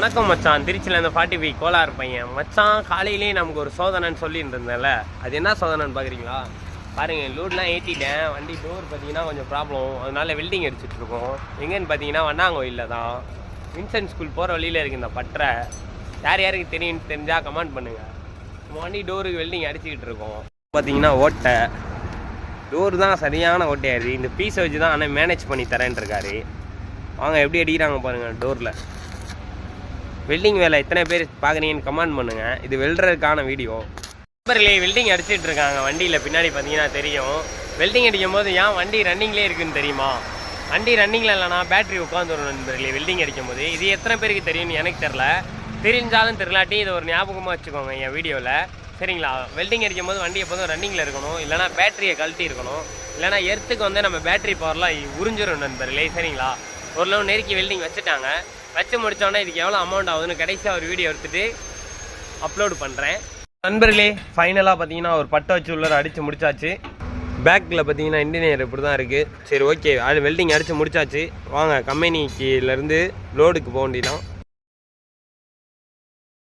வணக்கம் மச்சான். திருச்சியில் இந்த ஃபார்ட்டி ஃபைவ் கோலார் பையன். மச்சான் காலையிலேயே நமக்கு ஒரு சோதனைன்னு சொல்லிட்டு இருந்தேன்ல அது என்ன சோதனைன்னு பார்க்குறீங்களா பாருங்கள் லோட்லாம் ஏற்றிட்டேன் வண்டி டோர் பார்த்தீங்கன்னா கொஞ்சம் ப்ராப்ளம் அதனால வெல்டிங் அடிச்சிட்டு இருக்கோம். எங்கேன்னு பார்த்தீங்கன்னா வண்ணாங்கோயிலில் தான். வின்சென்ட் ஸ்கூல் போகிற வழியில் இருக்கு இந்த பட்டறை. யார் யாருக்கு தெரியும் தெரிஞ்சால் கமெண்ட் பண்ணுங்கள் நம்ம வண்டி டோருக்கு வெல்டிங் அடிச்சுக்கிட்டு இருக்கோம். பார்த்தீங்கன்னா ஓட்டை. டோர் தான் சரியான ஓட்டையாரு இந்த பீஸை வச்சு தான் ஆனால் மேனேஜ் பண்ணி தரேன் இருக்காரு. வாங்க எப்படி அடிக்கிறாங்க பாருங்கள் டோரில் வெல்டிங் வேலை எத்தனை பேர் பார்க்குறீங்கன்னு கமெண்ட் பண்ணுங்க. இது வெல்டருக்கான வீடியோ. நண்பர்களே வெல்டிங் அடிச்சிட்டு இருக்காங்க. வண்டியில் பின்னாடி பார்த்தீங்கன்னா தெரியும். வெல்டிங் அடிக்கும் போது ஏன் வண்டி ரன்னிங்லேயே இருக்குன்னு தெரியுமா? வண்டி ரன்னிங்கில் இல்லைனா பேட்டரி உட்காந்துரும் நண்பர்களே வெல்டிங் அடிக்கும் போது. இது எத்தனை பேருக்கு தெரியும்னு எனக்கு தெரில தெரிஞ்சாலும் தெரிலாட்டி இதை ஒரு ஞாபகமாக வச்சுக்கோங்க என் வீடியோவில் சரிங்களா? வெல்டிங் அடிக்கும் போது வண்டி எப்போதும் ரன்னிங்கில் இருக்கணும். இல்லைனா பேட்டரியை கழட்டி இருக்கணும். இல்லைனா எர்த்துக்கு வந்து நம்ம பேட்டரி பவர்லாம் உறிஞ்சிரும் நண்பர்களே சரிங்களா? ஓரளவு நெருக்கி வெல்டிங் வச்சுட்டாங்க. வச்சு முடித்தோடனே இதுக்கு எவ்வளோ அமௌண்ட் ஆகுதுன்னு கடைசியாக ஒரு வீடியோ எடுத்துட்டு அப்லோடு பண்ணுறேன் நண்பர்களே ஃபைனலாக பார்த்தீங்கன்னா ஒரு பட்டை வச்சு உள்ளார அடித்து முடிச்சாச்சு. பேக்கில் பார்த்தீங்கன்னா இன்ஜினியர் இப்படி தான் இருக்குது சரி ஓகே அது வெல்டிங் அடித்து முடிச்சாச்சு. வாங்க கம்பெனிக்குலேருந்து லோடுக்கு போக வேண்டியதான்